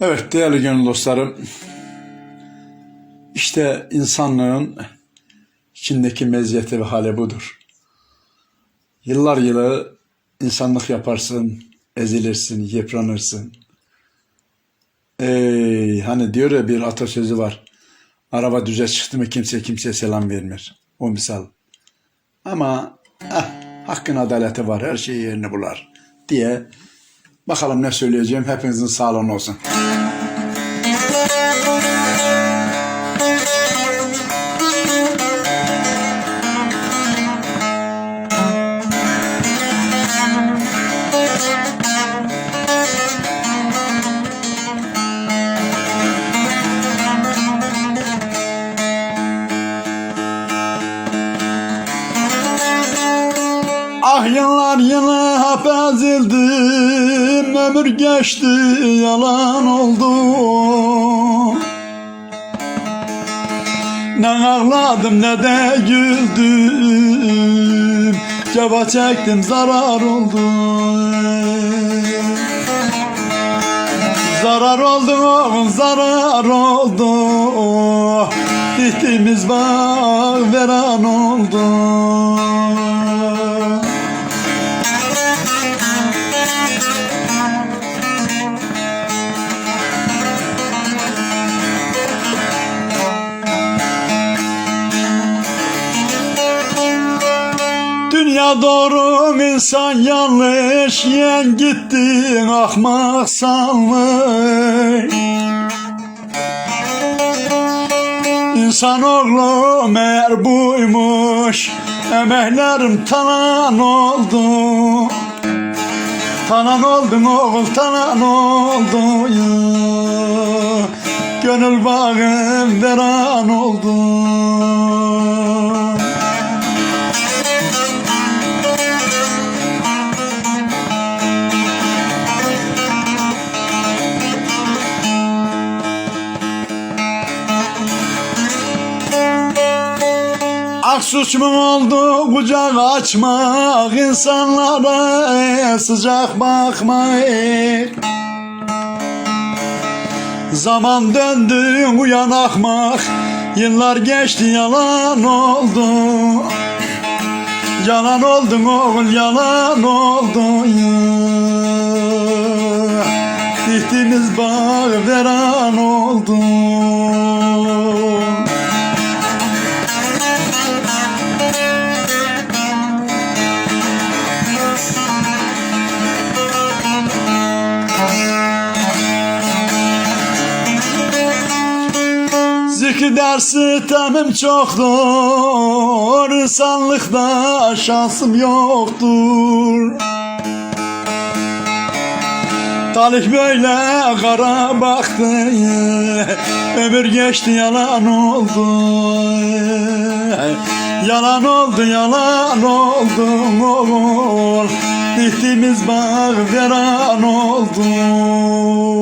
Evet değerli gönül dostlarım. İşte insanlığın içindeki meziyeti ve hali budur. Yıllar yılı insanlık yaparsın, ezilirsin, yıpranırsın. Ey, hani diyor ya bir atasözü var. Araba düze çıktı mı kimse kimseye selam vermez. O misal. Ama eh, hakkın adaleti var her şey yerini bular diye bakalım ne söyleyeceğim hepinizin sağlığı olsun. Ah yıllar yılı hep ezildim Ömür geçti yalan oldu. Ne ağladım ne de güldüm Ceba çektim zarar oldu. Zarar oldu zarar oldu. Gittiğimiz bağ veran oldu Dünya doğru insan yanlış Yen gitti ahmak sanmış İnsanoğlu meğer buymuş Emeklerim tanan oldu. Tanan oldun oğul tanan oldu ya. Gönül bağım veran oldu Ah suç mu oldu kucak açmak insanlara sıcak bakmak. Zaman döndü uyan akmak Yıllar geçti yalan oldu. Yalan oldun oğul yalan oldu ya. Diktiğimiz bağ veran oldu Zikir dersi temim çoktur İnsanlıkta şansım yoktur. Talih böyle kara baktı Ömür geçti yalan oldu. Yalan oldu yalan oldu Diktiğimiz bağ veran oldu